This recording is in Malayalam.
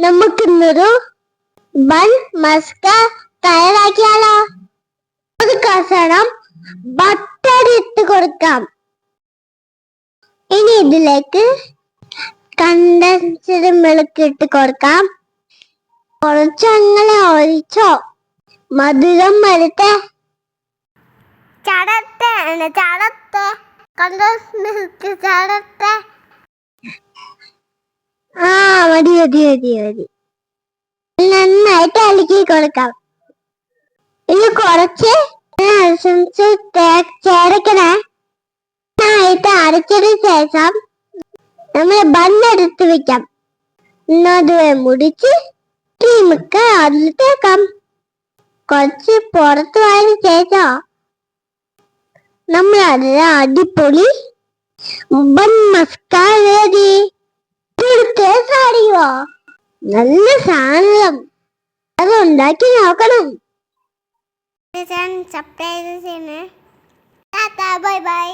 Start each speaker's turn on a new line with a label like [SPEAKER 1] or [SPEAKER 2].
[SPEAKER 1] നമുക്കിന്നൊരു ബൺ മസ്ക തയ്യാറാക്കിയാലോ? ഒരു കഷണം ബട്ടർ ഇട്ട് കൊടുക്കാം. ഇനി ഇതിലേക്ക് കണ്ടൻസ്ഡ് മിൽക്ക് ഇട്ട് കൊടുക്കാം കുറച്ചങ്ങനെ ഒഴിച്ചോ? മധുരം വരട്ടെ. ചടത്തെ ചടത്തെ കണ്ടൻസ് മിൽക്ക് ചടത്തെ മതി മതി മതി നന്നായിട്ട് അലക്കി കൊടുക്കാം. ഇനി കുറച്ച് ചേർക്കണേ. നന്നായിട്ട് അരച്ചതിന് ശേഷം നമ്മൾ ബണ്ണെടുത്ത് വെക്കാം. എന്നത് മുടിച്ച് ക്രീമൊക്കെ അതിൽ തേക്കാം കുറച്ച് പുറത്ത് പോയതിനു ശേഷം നമ്മൾ അതിൽ അടിപൊളി ബൺ മസ്കാര അറിയോ നല്ല സാധനം. അത് ഉണ്ടാക്കി നോക്കണം. സബ്സ്ക്രൈബ് ചെയ്യണേ ബൈ ബൈ.